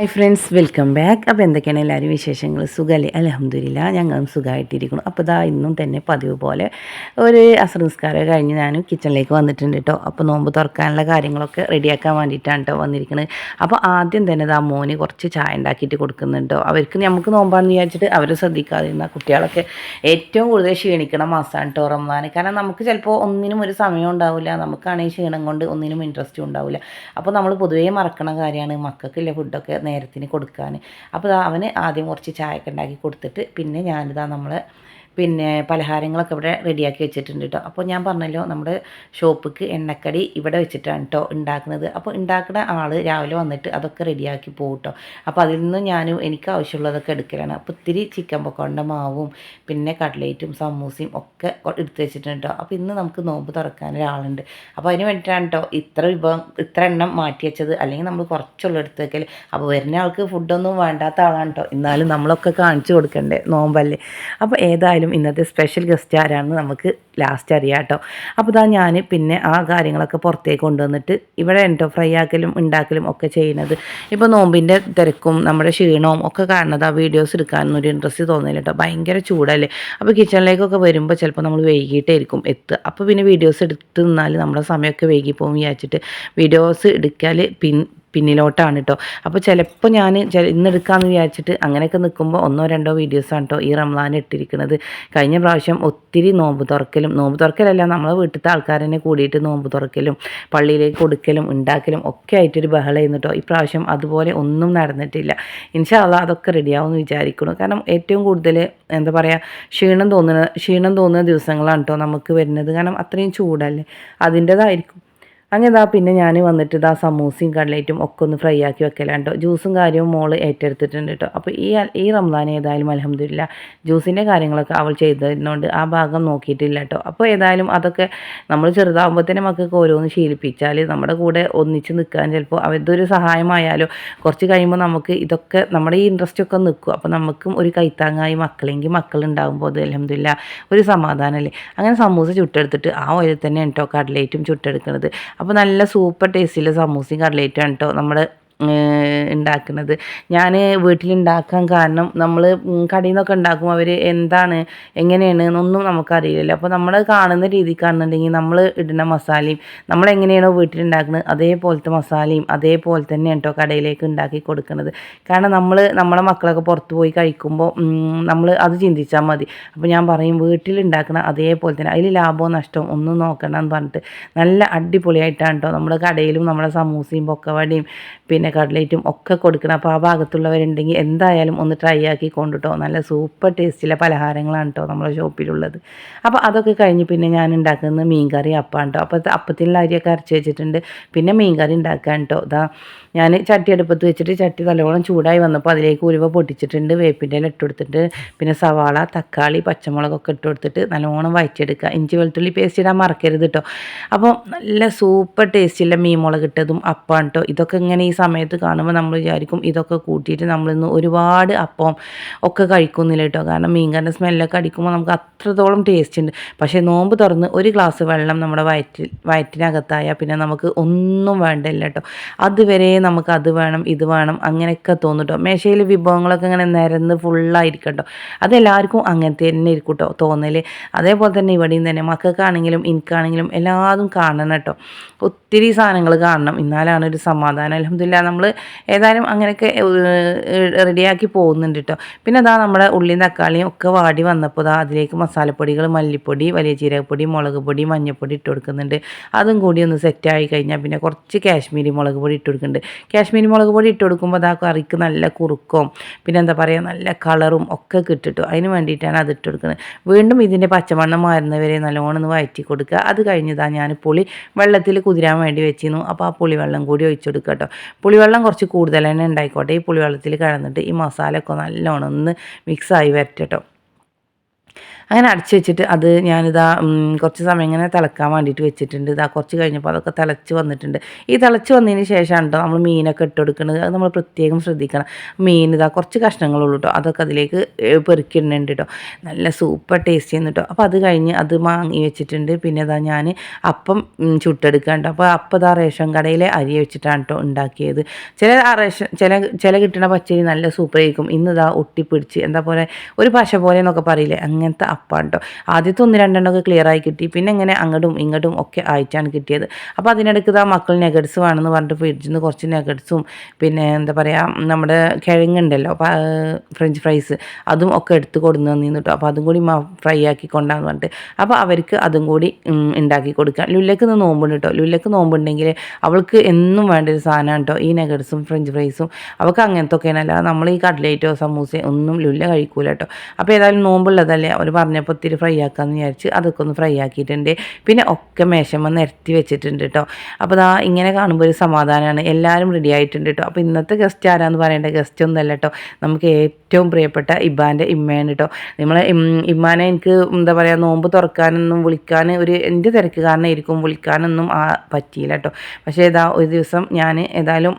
Hi friends welcome back അപ്പോൾ എന്തൊക്കെയാണ് എല്ലാവരും വിശേഷങ്ങൾ? സുഖമല്ലേ അലഹമ്മദില്ല ഞങ്ങളും സുഖമായിട്ടിരിക്കുന്നു അപ്പോൾ ഇതാ ഇന്നും തന്നെ പതിവ് പോലെ ഒരു അസംസ്കാരം കഴിഞ്ഞ് ഞാനും കിച്ചണിലേക്ക് വന്നിട്ടുണ്ട് കേട്ടോ അപ്പോൾ നോമ്പ് തുറക്കാനുള്ള കാര്യങ്ങളൊക്കെ റെഡിയാക്കാൻ വേണ്ടിയിട്ടാണ് കേട്ടോ വന്നിരിക്കുന്നത് അപ്പോൾ ആദ്യം തന്നെ ഇതാ മോന് കുറച്ച് ചായ ഉണ്ടാക്കിയിട്ട് കൊടുക്കുന്നുണ്ടോ അവർക്ക് നമുക്ക് നോമ്പാണെന്ന് വിചാരിച്ചിട്ട് അവർ ശ്രദ്ധിക്കാതിരുന്ന കുട്ടികളൊക്കെ ഏറ്റവും കൂടുതൽ ക്ഷീണിക്കണ മാസമാണ് കേട്ടോ റംസാൻ കാരണം നമുക്ക് ചിലപ്പോൾ ഒന്നിനും ഒരു സമയം ഉണ്ടാവില്ല. നമുക്കാണെങ്കിൽ ക്ഷീണം കൊണ്ട് ഒന്നിനും ഇൻട്രസ്റ്റും ഉണ്ടാവില്ല. അപ്പോൾ നമ്മൾ പൊതുവേ മറക്കണ കാര്യമാണ് മക്കൾക്കില്ല ഫുഡൊക്കെ നേരത്തിന് കൊടുക്കാൻ. അപ്പോൾ അവന് ആദ്യം കുറച്ച് ചായയൊക്കെ ഉണ്ടാക്കി കൊടുത്തിട്ട് പിന്നെ ഞാനിതാ നമ്മൾ പിന്നെ പലഹാരങ്ങളൊക്കെ ഇവിടെ റെഡിയാക്കി വെച്ചിട്ടുണ്ട് കേട്ടോ അപ്പോൾ ഞാൻ പറഞ്ഞല്ലോ നമ്മുടെ ഷോപ്പിക്ക് എണ്ണക്കടി ഇവിടെ വെച്ചിട്ടാണ് കേട്ടോ ഉണ്ടാക്കുന്നത്. അപ്പോൾ ഉണ്ടാക്കുന്ന ആൾ രാവിലെ വന്നിട്ട് അതൊക്കെ റെഡിയാക്കി പോകും കേട്ടോ അപ്പോൾ അതിൽ നിന്ന് ഞാൻ എനിക്ക് ആവശ്യമുള്ളതൊക്കെ എടുക്കലാണ്. അപ്പോൾ ഇത്തിരി ചിക്കൻ പൊക്കോണ്ട മാവും പിന്നെ കട്ട്ലേറ്റും സമൂസയും ഒക്കെ എടുത്ത് വെച്ചിട്ടുണ്ട് കേട്ടോ അപ്പോൾ ഇന്ന് നമുക്ക് നോമ്പ് തുറക്കാൻ ഒരാളുണ്ട്. അപ്പോൾ അതിന് വേണ്ടിയിട്ടാണ് കേട്ടോ ഇത്ര വിഭവം ഇത്ര എണ്ണം മാറ്റി വെച്ചത്. അല്ലെങ്കിൽ നമ്മൾ കുറച്ചുള്ള എടുത്ത് വെക്കൽ അപ്പോൾ വരുന്ന ആൾക്ക് ഫുഡൊന്നും വേണ്ടാത്ത ആളാണ് കേട്ടോ എന്നാലും നമ്മളൊക്കെ കാണിച്ചു കൊടുക്കണ്ടേ നോമ്പല്ലേ. അപ്പോൾ ഏതായാലും ഇന്നത്തെ സ്പെഷ്യൽ ഗസ്റ്റ് ആരാണെന്ന് നമുക്ക് ലാസ്റ്റ് അറിയാം കേട്ടോ. അപ്പോൾ ഇതാ ഞാൻ പിന്നെ ആ കാര്യങ്ങളൊക്കെ പുറത്തേക്ക് കൊണ്ടുവന്നിട്ട് ഇവിടെ എന്റോ ഫ്രൈ ആക്കലും ഉണ്ടാക്കലും ഒക്കെ ചെയ്യുന്നത്. ഇപ്പോൾ നോമ്പിന്റെ തിരക്കും നമ്മുടെ ക്ഷീണവും ഒക്കെ കാണുന്നത് ആ വീഡിയോസ് എടുക്കാനൊന്നും ഒരു ഇൻട്രസ്റ്റ് തോന്നില്ല കേട്ടോ. ഭയങ്കര ചൂടല്ലേ? അപ്പോൾ കിച്ചണിലേക്കൊക്കെ വരുമ്പോൾ ചിലപ്പോൾ നമ്മൾ വൈകിട്ടായിരിക്കും എത്തുക അപ്പോൾ പിന്നെ വീഡിയോസ് എടുത്ത് നിന്നാൽ നമ്മുടെ സമയമൊക്കെ വൈകി പോകും വിചാരിച്ചിട്ട്. വീഡിയോസ് എടുക്കാൽ പിൻ പിന്നിലോട്ടാണ് കേട്ടോ അപ്പോൾ ചിലപ്പോൾ ഞാൻ ഇന്ന് എടുക്കാമെന്ന് വിചാരിച്ചിട്ട് അങ്ങനെയൊക്കെ നിൽക്കുമ്പോൾ ഒന്നോ രണ്ടോ വീഡിയോസാണ് കേട്ടോ ഈ റംലാൻ ഇട്ടിരിക്കുന്നത് കഴിഞ്ഞ പ്രാവശ്യം ഒത്തിരി നോമ്പ് തുറക്കലും നോമ്പ് തുറക്കലല്ല നമ്മളെ വീട്ടിലത്തെ ആൾക്കാരെന്നെ കൂടിയിട്ട് നോമ്പ് തുറക്കലും പള്ളിയിലേക്ക് കൊടുക്കലും ഉണ്ടാക്കലും ഒക്കെ ആയിട്ടൊരു ബഹളമായിരുന്നു കേട്ടോ ഈ പ്രാവശ്യം അതുപോലെ ഒന്നും നടന്നിട്ടില്ല. ഇൻഷാല്ല അതൊക്കെ റെഡിയാവുമെന്ന് വിചാരിക്കുന്നു. കാരണം ഏറ്റവും കൂടുതൽ എന്താ പറയുക ക്ഷീണം തോന്നുന്ന ക്ഷീണം തോന്നുന്ന ദിവസങ്ങളാണ് കേട്ടോ നമുക്ക് വരുന്നത്. കാരണം അത്രയും ചൂടല്ലേ? അതിന്റെതായിരിക്കും. അങ്ങനെ ഇതാ പിന്നെ ഞാൻ വന്നിട്ട് ഇതാ സമൂസയും കട്ലേറ്റും ഒക്കെ ഒന്ന് ഫ്രൈ ആക്കി വെക്കലാണ് കേട്ടോ ജ്യൂസും കാര്യവും മോൾ ഏറ്റെടുത്തിട്ടുണ്ട് കേട്ടോ അപ്പോൾ ഈ ഈ റംസാൻ ഏതായാലും അലഹമ്മദില്ല ജ്യൂസിന്റെ കാര്യങ്ങളൊക്കെ അവൾ ചെയ്തതിനോണ്ട് ആ ഭാഗം നോക്കിയിട്ടില്ല കേട്ടോ അപ്പോൾ ഏതായാലും അതൊക്കെ നമ്മൾ ചെറുതാകുമ്പോൾ തന്നെ മക്കൾക്ക് ഓരോന്ന് ശീലിപ്പിച്ചാൽ നമ്മുടെ കൂടെ ഒന്നിച്ച് നിൽക്കാൻ ചിലപ്പോൾ ഒരു സഹായമായാലോ കുറച്ച് കഴിയുമ്പോൾ നമുക്ക് ഇതൊക്കെ നമ്മുടെ ഈ ഇൻട്രസ്റ്റ് ഒക്കെ നിൽക്കും അപ്പോൾ നമുക്കും ഒരു കൈത്താങ്ങായി മക്കളെങ്കിൽ മക്കളുണ്ടാകുമ്പോൾ അത് അലഹമ്മദില്ല ഒരു സമാധാനമല്ലേ അങ്ങനെ സമൂസ ചുട്ടെടുത്തിട്ട് ആ ഓയിൽ തന്നെ കേട്ടോ കട്ലേറ്റും ചുട്ടെടുക്കുന്നത് അപ്പോൾ നല്ല സൂപ്പർ ടേസ്റ്റിലെ സമൂസയും കട്ലേറ്റാണ് കേട്ടോ നമ്മുടെ ഉണ്ടാക്കുന്നത് ഞാൻ വീട്ടിലുണ്ടാക്കാൻ കാരണം നമ്മൾ കടയിൽ നിന്നൊക്കെ ഉണ്ടാക്കുമ്പോൾ അവർ എന്താണ് എങ്ങനെയാണ് എന്നൊന്നും നമുക്കറിയില്ലല്ലോ. അപ്പോൾ നമ്മൾ കാണുന്ന രീതിക്കാണെന്നുണ്ടെങ്കിൽ നമ്മൾ ഇടുന്ന മസാലയും നമ്മൾ എങ്ങനെയാണോ വീട്ടിലുണ്ടാക്കുന്നത് അതേപോലത്തെ മസാലയും അതേപോലെ തന്നെ കേട്ടോ കടയിലേക്ക് ഉണ്ടാക്കി കൊടുക്കുന്നത് കാരണം നമ്മൾ നമ്മളെ മക്കളൊക്കെ പുറത്ത് പോയി കഴിക്കുമ്പോൾ നമ്മൾ അത് ചിന്തിച്ചാൽ മതി. അപ്പോൾ ഞാൻ പറയും വീട്ടിലുണ്ടാക്കുന്ന അതേപോലെ തന്നെ അതിൽ ലാഭവും നഷ്ടവും ഒന്നും നോക്കണം എന്ന് പറഞ്ഞിട്ട് നല്ല അടിപൊളിയായിട്ടാണ് കേട്ടോ നമ്മൾ കടയിലും നമ്മുടെ സമൂസയും പൊക്കവടിയും പിന്നെ കട്ലേറ്റും ഒക്കെ കൊടുക്കണം. അപ്പോൾ ആ ഭാഗത്തുള്ളവരുണ്ടെങ്കിൽ എന്തായാലും ഒന്ന് ട്രൈ ആക്കി കൊണ്ടുട്ടോ. നല്ല സൂപ്പർ ടേസ്റ്റിലെ പലഹാരങ്ങളാണ് കേട്ടോ നമ്മുടെ ഷോപ്പിലുള്ളത് അപ്പോൾ അതൊക്കെ കഴിഞ്ഞ് പിന്നെ ഞാൻ ഉണ്ടാക്കുന്നത് മീൻകറി അപ്പാണ് കേട്ടോ അപ്പോൾ അപ്പത്തിനുള്ള അരിയൊക്കെ അരച്ച് വെച്ചിട്ടുണ്ട്. പിന്നെ മീൻകറി ഉണ്ടാക്കാൻ കേട്ടോ ഇതാ ഞാൻ ചട്ടി അടുപ്പത്ത് വെച്ചിട്ട് ചട്ടി നല്ലോണം ചൂടായി വന്നപ്പോൾ അതിലേക്ക് ഉരുവ പൊട്ടിച്ചിട്ടുണ്ട്. വേപ്പിന്റെ ഇല ഇട്ട് കൊടുത്തിട്ട് പിന്നെ സവാള തക്കാളി പച്ചമുളകൊക്കെ ഇട്ട് കൊടുത്തിട്ട് നല്ലോണം വയറ്റിയെടുക്കുക. ഇഞ്ചി വെളുത്തുള്ളി പേസ്റ്റ് ഇടാൻ മറക്കരുത് കേട്ടോ അപ്പോൾ നല്ല സൂപ്പർ ടേസ്റ്റിലെ മീൻ മുളക് ഇട്ടതും അപ്പാണ് കേട്ടോ ഇതൊക്കെ ഇങ്ങനെ ഈ സമയത്ത് കാണുമ്പോൾ നമ്മൾ വിചാരിക്കും ഇതൊക്കെ കൂട്ടിയിട്ട് നമ്മളിന്ന് ഒരുപാട് അപ്പം ഒക്കെ കഴിക്കുന്നില്ല കേട്ടോ. കാരണം മീൻകറിന്റെ സ്മെല്ലൊക്കെ അടിക്കുമ്പോൾ നമുക്ക് അത്രത്തോളം ടേസ്റ്റ് ഉണ്ട്. പക്ഷേ നോമ്പ് തുറന്ന് ഒരു ഗ്ലാസ് വെള്ളം നമ്മുടെ വയറ്റിൽ വയറ്റിനകത്തായാൽ പിന്നെ നമുക്ക് ഒന്നും വേണ്ടല്ല കേട്ടോ. അതുവരെ നമുക്ക് അത് വേണം ഇത് വേണം അങ്ങനെയൊക്കെ തോന്നും കേട്ടോ. മേശയിൽ വിഭവങ്ങളൊക്കെ ഇങ്ങനെ നിരന്ന് ഫുള്ളായിരിക്കും കേട്ടോ. അതെല്ലാവർക്കും അങ്ങനെ തന്നെ ഇരിക്കും കേട്ടോ തോന്നൽ അതേപോലെ തന്നെ ഇവിടെയും തന്നെ മക്കൾക്കാണെങ്കിലും എനിക്കാണെങ്കിലും എല്ലാതും കാണണം കേട്ടോ. ഒത്തിരി സാധനങ്ങൾ കാണണം. എന്നാലാണ് ഒരു സമാധാനം. അലഹമില്ല നമ്മൾ ഏതായാലും അങ്ങനെയൊക്കെ റെഡിയാക്കി പോകുന്നുണ്ട് കേട്ടോ പിന്നെ അതാ നമ്മുടെ ഉള്ളിയും തക്കാളിയും ഒക്കെ വാടി വന്നപ്പോൾ അതാ അതിലേക്ക് മസാലപ്പൊടികൾ മല്ലിപ്പൊടി വലിയ ജീരകപ്പൊടി മുളക് പൊടി മഞ്ഞൾപ്പൊടി ഇട്ട് കൊടുക്കുന്നുണ്ട്. അതും കൂടി ഒന്ന് സെറ്റായി കഴിഞ്ഞാൽ പിന്നെ കുറച്ച് കാശ്മീരി മുളക് പൊടി ഇട്ട് കൊടുക്കുന്നുണ്ട്. കാശ്മീരി മുളക് പൊടി ഇട്ട് കൊടുക്കുമ്പോൾ അതാ കറിക്ക് നല്ല കുറുക്കും പിന്നെ എന്താ പറയുക നല്ല കളറും ഒക്കെ കിട്ടിട്ടു. അതിന് വേണ്ടിയിട്ടാണ് അത് ഇട്ട് കൊടുക്കുന്നത്. വീണ്ടും ഇതിന്റെ പച്ചമണ്ണം മാറുന്നവരെ നല്ലോണം ഒന്ന് വയറ്റി കൊടുക്കുക. അത് കഴിഞ്ഞതാ ഞാൻ പുളി വെള്ളത്തിൽ കുതിരാൻ വേണ്ടി വെച്ചിരുന്നു. അപ്പോൾ ആ പുളി വെള്ളം കൂടി ഒഴിച്ചു കൊടുക്കുക കേട്ടോ പുളിവെള്ളം കുറച്ച് കൂടുതൽ തന്നെ ഉണ്ടായിക്കോട്ടെ. ഈ പുളിവെള്ളത്തിൽ കിടന്നിട്ട് ഈ മസാലയൊക്കെ നല്ലോണം ഒന്ന് മിക്സായി വരട്ടെ അങ്ങനെ അടച്ചു വെച്ചിട്ട് അത് ഞാനിതാ കുറച്ച് സമയം ഇങ്ങനെ തിളക്കാൻ വേണ്ടിയിട്ട് വെച്ചിട്ടുണ്ട്. ഇതാ കുറച്ച് കഴിഞ്ഞപ്പോൾ അതൊക്കെ തിളച്ച് വന്നിട്ടുണ്ട്. ഈ തിളച്ച് വന്നതിന് ശേഷമാണ് കേട്ടോ നമ്മൾ മീനൊക്കെ ഇട്ട് കൊടുക്കുന്നത് അത് നമ്മൾ പ്രത്യേകം ശ്രദ്ധിക്കണം. മീൻ ഇതാ കുറച്ച് കഷ്ണങ്ങളുള്ളൂ കേട്ടോ അതൊക്കെ അതിലേക്ക് പെറുക്കിടുന്നുണ്ട് കേട്ടോ നല്ല സൂപ്പർ ടേസ്റ്റ് ചെയ്യുന്നു കേട്ടോ അപ്പോൾ അത് കഴിഞ്ഞ് അത് വാങ്ങി വെച്ചിട്ടുണ്ട്. പിന്നെ ഇതാ ഞാൻ അപ്പം ചുട്ടെടുക്കാൻ കേട്ടോ അപ്പോൾ അപ്പം ഇതാ റേഷൻ കടയിലെ അരി വെച്ചിട്ടാണ് കേട്ടോ ഉണ്ടാക്കിയത്. ചില റേഷൻ ചില ചില കിട്ടുന്ന പച്ചരി നല്ല സൂപ്പർ ആയിരിക്കും ഇന്നിതാ ഒട്ടിപ്പിടിച്ച് എന്താ പോലെ ഒരു പശ പോലെ എന്നൊക്കെ പറയില്ലേ? അങ്ങനത്തെ അപ്പാണ് കേട്ടോ ആദ്യത്തെ ഒന്ന് രണ്ടെണ്ണമൊക്കെ ക്ലിയർ ആയി കിട്ടി. പിന്നെ ഇങ്ങനെ അങ്ങോട്ടും ഇങ്ങോട്ടും ഒക്കെ ആയിട്ടാണ് കിട്ടിയത്. അപ്പോൾ അതിനിടയ്ക്ക് ആ മക്കൾ നെഗറ്റ്സ് വേണമെന്ന് പറഞ്ഞിട്ട് ഫ്രിഡ്ജിൽ നിന്ന് കുറച്ച് നെഗറ്റ്സും പിന്നെ എന്താ പറയുക നമ്മുടെ കിഴങ്ങുണ്ടല്ലോ ഫ്രഞ്ച് ഫ്രൈസ് അതും ഒക്കെ എടുത്ത് കൊടുന്ന് തന്നിരുന്നു കേട്ടോ അപ്പോൾ അതും കൂടി ഫ്രൈ ആക്കി കൊണ്ടാന്ന് പറഞ്ഞിട്ട്. അപ്പോൾ അവർക്ക് അതും കൂടി ഉണ്ടാക്കി കൊടുക്കാം. ലുല്ലക്ക് നിന്ന് നോമ്പുണ്ട് കേട്ടോ ലുല്ലക്ക് നോമ്പുണ്ടെങ്കിൽ അവൾക്ക് എന്നും വേണ്ട ഒരു സാധനമാണ് കേട്ടോ ഈ നെഗറ്റ്സും ഫ്രഞ്ച് ഫ്രൈസും അവൾക്ക് അങ്ങനത്തെ ഒക്കെയാണ് നമ്മൾ ഈ കട്ലേറ്റോ സമൂസയോ ഒന്നും ലുല്ല കഴിക്കൂല കേട്ടോ അപ്പോൾ ഏതായാലും നോമ്പുള്ളതല്ലേ? അവർ പറഞ്ഞപ്പോൾ ഒത്തിരി ഫ്രൈ ആക്കാമെന്ന് വിചാരിച്ച് അതൊക്കെ ഒന്ന് ഫ്രൈ ആക്കിയിട്ടുണ്ട്. പിന്നെ ഒക്കെ മേശമ്മ നിരത്തി വെച്ചിട്ടുണ്ട് കേട്ടോ അപ്പോൾ ദാ ഇങ്ങനെ കാണുമ്പോൾ ഒരു സമാധാനമാണ് എല്ലാവരും റെഡി ആയിട്ടുണ്ട് കേട്ടോ അപ്പോൾ ഇന്നത്തെ ഗസ്റ്റ് ആരാന്ന് പറയേണ്ട? ഗസ്റ്റ് ഒന്നല്ല കേട്ടോ നമുക്ക് ഏറ്റവും പ്രിയപ്പെട്ട ഇബാന്റെ ഇമ്മയാണ് കേട്ടോ നമ്മളെ ഇമ്മാനെ എനിക്ക് എന്താ പറയുക നോമ്പ് തുറക്കാനൊന്നും വിളിക്കാൻ ഒരു എന്റെ തിരക്ക് കാരണമായിരിക്കും വിളിക്കാനൊന്നും ആ പറ്റിയില്ല കേട്ടോ പക്ഷേ ഇതാ ഒരു ദിവസം ഞാൻ ഏതായാലും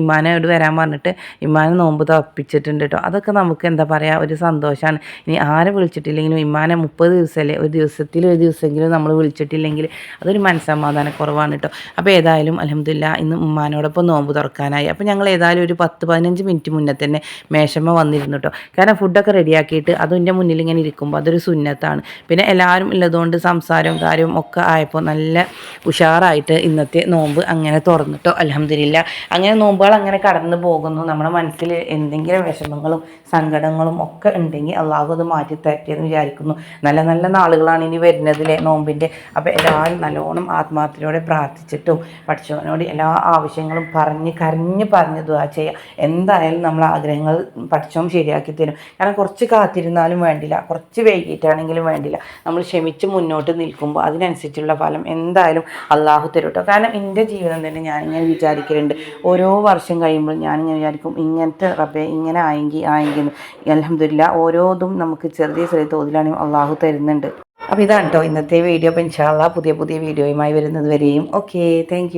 ഇമ്മാനെ ഇമ്മാനോട് വരാൻ പറഞ്ഞിട്ട് ഇമ്മാനെ നോമ്പ് തപ്പിച്ചിട്ടുണ്ട് കേട്ടോ അതൊക്കെ നമുക്ക് എന്താ പറയുക ഒരു സന്തോഷമാണ് ഇനി ആരെ വിളിച്ചിട്ടില്ലെങ്കിലും ഇമ്മാനെ മുപ്പത് ദിവസമല്ലേ? ഒരു ദിവസത്തിൽ ഒരു ദിവസമെങ്കിലും നമ്മൾ വിളിച്ചിട്ടില്ലെങ്കിൽ അതൊരു മനസ്സമാധാന കുറവാണ് കേട്ടോ അപ്പോൾ ഏതായാലും അലഹമില്ല ഇന്ന് ഉമ്മാനോടൊപ്പം നോമ്പ് തുറക്കാനായി. അപ്പോൾ ഞങ്ങൾ ഏതായാലും ഒരു പത്ത് പതിനഞ്ച് മിനിറ്റ് മുന്നേ തന്നെ മേശമ്മ വന്നിരുന്നു കേട്ടോ കാരണം ഫുഡൊക്കെ റെഡിയാക്കിയിട്ട് അതും എന്റെ മുന്നിൽ ഇങ്ങനെ ഇരിക്കുമ്പോൾ അതൊരു സുന്നത്താണ്. പിന്നെ എല്ലാവരും ഉള്ളതുകൊണ്ട് സംസാരവും കാര്യവും ഒക്കെ ആയപ്പോൾ നല്ല ഉഷാറായിട്ട് ഇന്നത്തെ നോമ്പ് അങ്ങനെ തുറന്നിട്ടോ അലഹമില്ല അങ്ങനെ നോമ്പുകൾ അങ്ങനെ കടന്നു പോകുന്നു. നമ്മുടെ മനസ്സിൽ എന്തെങ്കിലും വിഷമങ്ങളും സങ്കടങ്ങളും ഒക്കെ ഉണ്ടെങ്കിൽ അള്ളാഹു അത് മാറ്റി തരട്ടെന്ന് വിചാരിക്കുന്നു നല്ല നല്ല നാളുകളാണ് ഇനി വരുന്നതിലെ നോമ്പിന്റെ. അപ്പോൾ എല്ലാവരും നല്ലോണം ആത്മാർത്ഥതയോടെ പ്രാർത്ഥിച്ചിട്ടും പഠിച്ചവനോട് എല്ലാ ആവശ്യങ്ങളും പറഞ്ഞ് കരഞ്ഞ് പറഞ്ഞ് ദുആ ചെയ്യുക. എന്തായാലും നമ്മൾ ആഗ്രഹങ്ങൾ പഠിച്ചവൻ ശരിയാക്കി തരും. കാരണം കുറച്ച് കാത്തിരുന്നാലും വേണ്ടില്ല. കുറച്ച് വൈകിട്ടാണെങ്കിലും വേണ്ടില്ല. നമ്മൾ ക്ഷമിച്ച് മുന്നോട്ട് നിൽക്കുമ്പോൾ അതിനനുസരിച്ചുള്ള ഫലം എന്തായാലും അള്ളാഹു തരും കേട്ടോ കാരണം എന്റെ ജീവിതം തന്നെ ഞാനിങ്ങനെ വിചാരിക്കലുണ്ട്. ഓരോ വർഷം കഴിയുമ്പോൾ ഞാനിങ്ങനെ വിചാരിക്കും ഇങ്ങനത്തെ റബ്ബെ ഇങ്ങനെ ആയെങ്കിൽ ആയെങ്കിൽ അലഹമില്ല ഓരോതും നമുക്ക് ചെറിയ ചെറിയ തോതിലാണെങ്കിൽ അള്ളാഹു തരുന്നുണ്ട്. അപ്പോൾ ഇതാണ് കേട്ടോ ഇന്നത്തെ വീഡിയോ അപ്പോൾ ഇൻഷാല്ല പുതിയ പുതിയ വീഡിയോയുമായി വരുന്നത് വരെയും. Okay thank